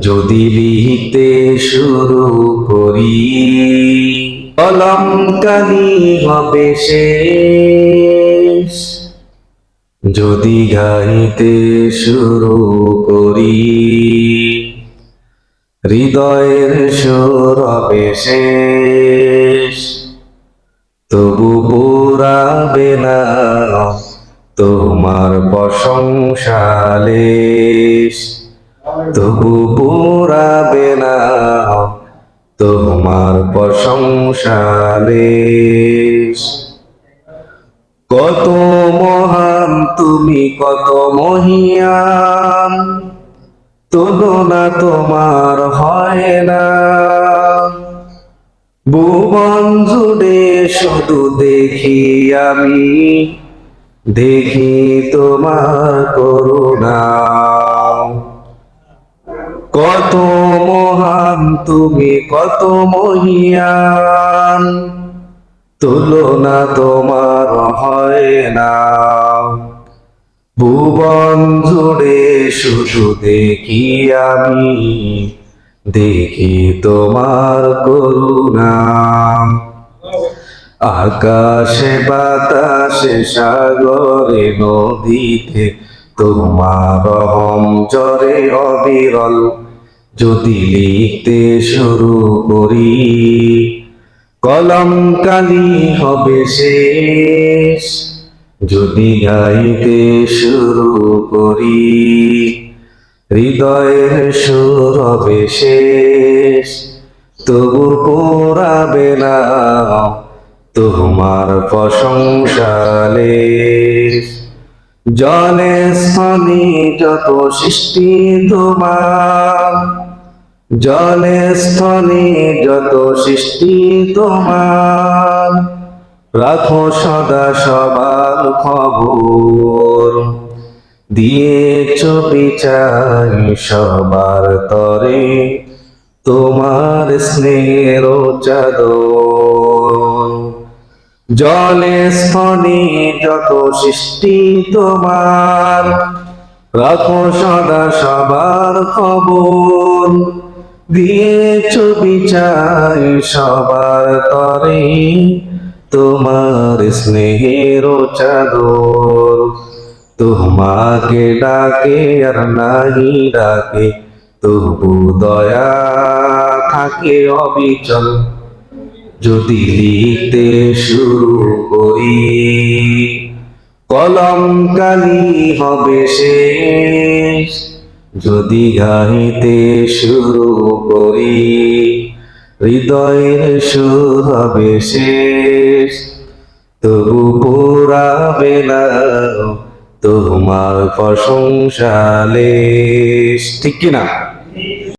যদি লিখতে শুরু করি, কলম কালি হবে শেষ। যদি গাইতে শুরু করি, হৃদয়ের সুর হবে শেষ। তবু পুরাবে না, তোমার প্রশংসালেশ তবু পুরাবে না, তোমার প্রশংসালে কত মহান, তুমি কত মহিয়ান তুলনা তোমার হয় না। ভুবন জুড়ে শুধু দেখি আমি, দেখি তোমার করুণা। কত মহান, তুমি কত মহিয়ান। তুলনা তোমার হয় না। ভুবন জুড়ে শুধু দেখি আমি, দেখি তোমার করুণা। আকাশে বাতাসে সাগরে, নদীতে তোমার রহম জরে অবিরল, যদি লিখতে শুরু করি, কলম কালি হবে শেষ, যদি গাইতে শুরু করি, হৃদয়ের সুর হবে শেষ, তবু পোড়াবে না, তোমার প্রশংসা প্রশংসালে জলে স্থলে যত সৃষ্টি তোমার। জলে স্থলে যত সৃষ্টি তোমার। রাখো সদা সবার খবর। দিয়েছ বিচার সবার তরে, তোমার স্নেহের চাদর। জলে স্থলে যত সৃষ্টি তোমার, রাখো সদা সবার খবর। দিয়েছ বিচার সবার তরে, তোমার স্নেহের চাদর। তোমাকে ডাকে আর নাহি ডাকে, তবু দয়া থাকে অবিচল। যদি লিখতে শুরু করি কলম কালি হবে শেষ। যদি গাইতে শুরু করি, হৃদয়ের সুর হবে শেষ। তবু পুরাবে না তোমার প্রশংসালে ঠিক কিনা?